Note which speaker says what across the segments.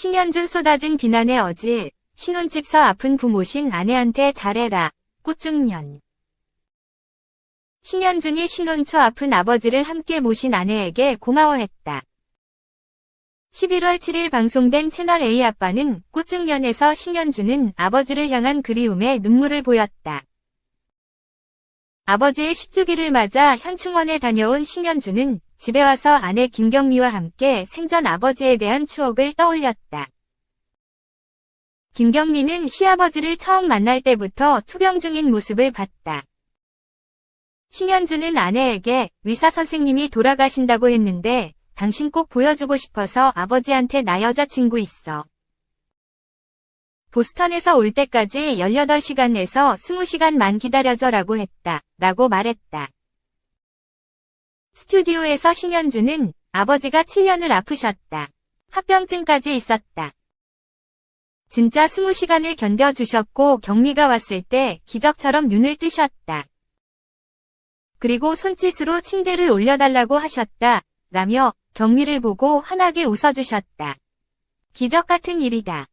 Speaker 1: 신현준 쏟아진 비난의 어질, 신혼집 서 아픈 부모신 아내한테 잘해라, 꽃중년. 신현준이 신혼 초 아픈 아버지를 함께 모신 아내에게 고마워했다. 11월 7일 방송된 채널A 아빠는 꽃중년에서 신현준은 아버지를 향한 그리움에 눈물을 보였다. 아버지의 10주기를 맞아 현충원에 다녀온 신현준은 집에 와서 아내 김경미와 함께 생전 아버지에 대한 추억을 떠올렸다. 김경미는 시아버지를 처음 만날 때부터 투병 중인 모습을 봤다. 신현준은 아내에게 의사 선생님이 돌아가신다고 했는데 당신 꼭 보여주고 싶어서 아버지한테 나 여자친구 있어. 보스턴에서 올 때까지 18시간에서 20시간만 기다려줘라고 했다. 라고 말했다. 스튜디오에서 신현주는 아버지가 7년을 아프셨다. 합병증까지 있었다. 진짜 20시간을 견뎌주셨고 경미가 왔을 때 기적처럼 눈을 뜨셨다. 그리고 손짓으로 침대를 올려달라고 하셨다. 라며 경미를 보고 환하게 웃어주셨다. 기적 같은 일이다.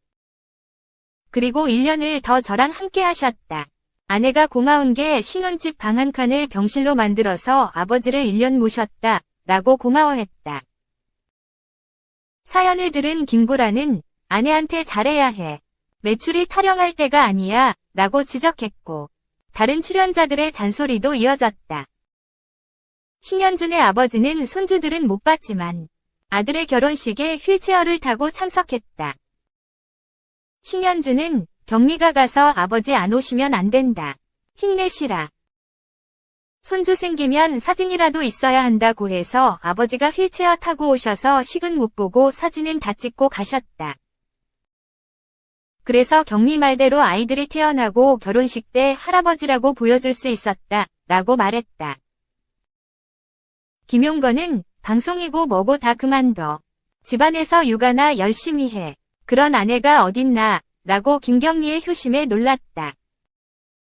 Speaker 1: 그리고 1년을 더 저랑 함께 하셨다. 아내가 고마운 게 신혼집 방 한 칸을 병실로 만들어서 아버지를 1년 모셨다. 라고 고마워했다. 사연을 들은 김구라는 아내한테 잘해야 해. 매출이 타령할 때가 아니야. 라고 지적했고, 다른 출연자들의 잔소리도 이어졌다. 신현준의 아버지는 손주들은 못 봤지만 아들의 결혼식에 휠체어를 타고 참석했다. 신현준은 경미가 가서 아버지 안 오시면 안 된다. 힘내시라. 손주 생기면 사진이라도 있어야 한다고 해서 아버지가 휠체어 타고 오셔서 식은 못 보고 사진은 다 찍고 가셨다. 그래서 경미 말대로 아이들이 태어나고 결혼식 때 할아버지라고 보여줄 수 있었다. 라고 말했다. 김용건은 방송이고 뭐고 다 그만둬. 집안에서 육아나 열심히 해. 그런 아내가 어딨나 라고 김경미의 효심에 놀랐다.